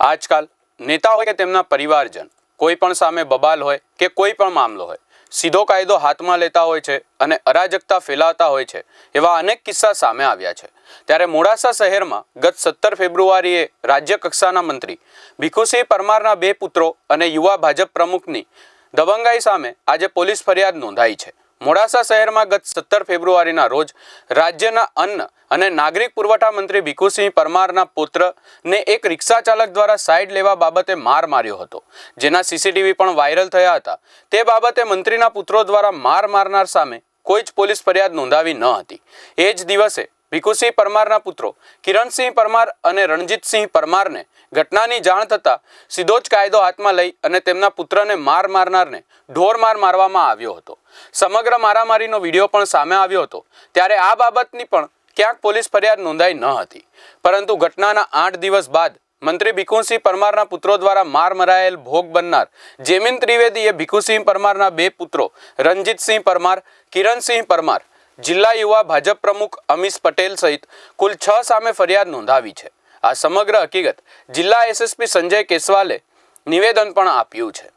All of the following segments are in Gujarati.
આજકાલ નેતા હોય કે તેમના પરિવારજન, કોઈ પણ સામે બબાલ હોય કે કોઈ પણ મામલો હોય, સીધો કાયદો હાથમાં લેતા હોય છે અને અરાજકતા ફેલાવતા હોય છે એવા અનેક કિસ્સા સામે આવ્યા છે. ત્યારે મોડાસા શહેરમાં ગત સત્તર ફેબ્રુઆરીએ રાજ્ય કક્ષાના મંત્રી ભીખુસિંહ પરમારના બે પુત્રો અને યુવા ભાજપ પ્રમુખની દબંગાઈ સામે આજે પોલીસ ફરિયાદ નોંધાઈ છે. મોડાસા શહેરમાં ગત સત્તર ફેબ્રુઆરીના રોજ રાજ્યના અન્ન અને નાગરિક પુરવઠા મંત્રી ભીખુસિંહ પરમારના પુત્રને એક રિક્ષા ચાલક દ્વારા સાઈડ લેવા બાબતે માર માર્યો હતો. જેના સીસીટીવી પણ વાયરલ થયા હતા. તે બાબતે મંત્રીના પુત્રો દ્વારા માર મારનાર સામે કોઈ જ પોલીસ ફરિયાદ નોંધાવી ન હતી. એ જ દિવસે ભીખુસિંહ પરમારના પુત્રો, કિરણસિંહ પરમાર અને રણજીતસિંહ પરમારને ઘટનાની જાણ થતાં સીધો જ કાયદો હાથમાં લઈ અને તેમના પુત્રને માર મારનારને ઢોર માર મારવામાં આવ્યો હતો. સમગ્ર મારામારીનો વીડિયો પણ સામે આવ્યો હતો. ત્યારે આ બાબતની પણ ક્યાંક પોલીસ ફરિયાદ નોંધાઈ ન હતી. પરંતુ ઘટનાના આઠ દિવસ બાદ મંત્રી ભીખુસિંહ પરમારના પુત્રો દ્વારા માર મરાયેલ ભોગ બનનાર જેમિન ત્રિવેદીએ ભીખુસિંહ પરમારના બે પુત્રો, રણજીતસિંહ પરમાર, કિરણસિંહ પરમાર જિલ્લા યુવા ભાજપ પ્રમુખ અમીશ પટેલ સહિત કુલ છ સામે ફરિયાદ નોંધાવી છે. આ સમગ્ર હકીકત જિલ્લા એસએસપી સંજય કેસવાલે નિવેદન પણ આપ્યું છે.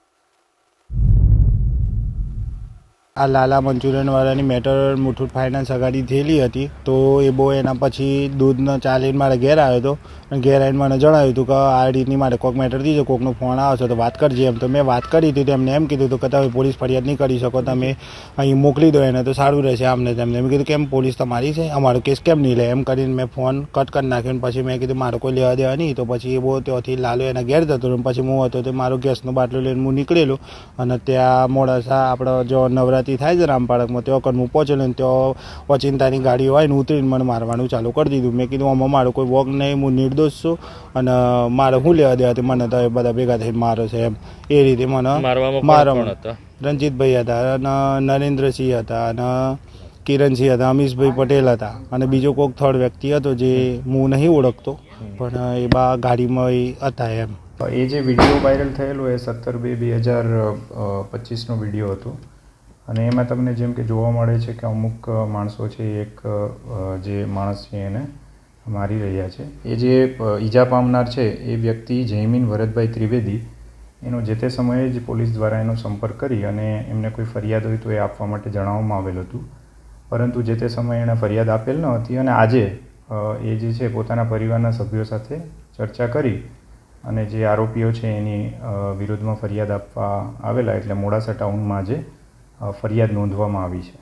આ લાલા મંચુરિયનવાળાની મેટર મુથુટ ફાઇનાન્સ અગાડી થયેલી હતી, તો એ બહુ એના પછી દૂધનો ચા લઈને મારે ઘેર આવ્યો હતો. અને ઘેર આવીને મને જણાવ્યું હતું કે આ રીતની મારે કોઈક મેટર દીધો કોકનો ફોન આવે છે તો વાત કરજે એમ. તો મેં વાત કરી હતી, તો એમને એમ કીધું હતું કે તમે પોલીસ ફરિયાદ નહીં કરી શકો, તમે અહીં મોકલી દો એને તો સારું રહેશે આમને તેમને. મેં કીધું, કેમ પોલીસ તમારી છે? અમારો કેસ કેમ નહીં લે? એમ કરીને મેં ફોન કટ કરી નાખ્યો અને પછી મેં કીધું, મારે કોઈ લેવા દેવા નહીં. તો પછી એ બહુ ત્યાંથી લાલો એના ઘેર જતો પછી હું હતો તો મારો ગેસનો બાટલો લઈને હું નીકળેલો. અને ત્યાં મોડાસા આપણો જો નવરાત્રિ થાય છે રામપાળકમાં ત્યાં કન હું પહોંચેલો ને ત્યાં ઓચિંતાની ગાડીઓ આવીને ઉતરીને મને મારવાનું ચાલુ કરી દીધું. મેં કીધું આમાં મારો કોઈ વોક નહીં હું નિર્દોષ છું અને મારે શું લેવા દેવા મને તો એ બધા ભેગા થઈને મારો છે એમ. એ રીતે મને મારવામાં કોણ કોણ હતા? રણજીતભાઈ હતા અને નરેન્દ્રસિંહ હતા અને કિરણસિંહ હતા અમીશભાઈ પટેલ હતા અને બીજો કોઈક થર્ડ વ્યક્તિ હતો જે હું નહીં ઓળખતો પણ એ બા ગાડીમાં એ હતા એમ. એ જે વીડિયો વાયરલ થયેલો એ સત્તર બે બે હજાર પચીસનો વીડિયો હતો. અને એમાં તમને જેમ કે જોવા મળે છે કે અમુક માણસો છે, એક જે માણસ છે એને મારી રહ્યા છે. એ જે ઈજા પામનાર છે, એ વ્યક્તિ જયમીન ભરતભાઈ ત્રિવેદી, એનો જે તે સમયે જ પોલીસ દ્વારા એનો સંપર્ક કરી અને એમને કોઈ ફરિયાદ હોય તો એ આપવા માટે જણાવવામાં આવેલું હતું. પરંતુ જે તે સમયે એણે ફરિયાદ આપેલ ન હતી અને આજે એ જે છે પોતાના પરિવારના સભ્યો સાથે ચર્ચા કરી અને જે આરોપીઓ છે એની વિરુદ્ધમાં ફરિયાદ આપવા આવેલા, એટલે મોડાસા ટાઉનમાં આજે ફરિયાદ નોંધવામાં આવી છે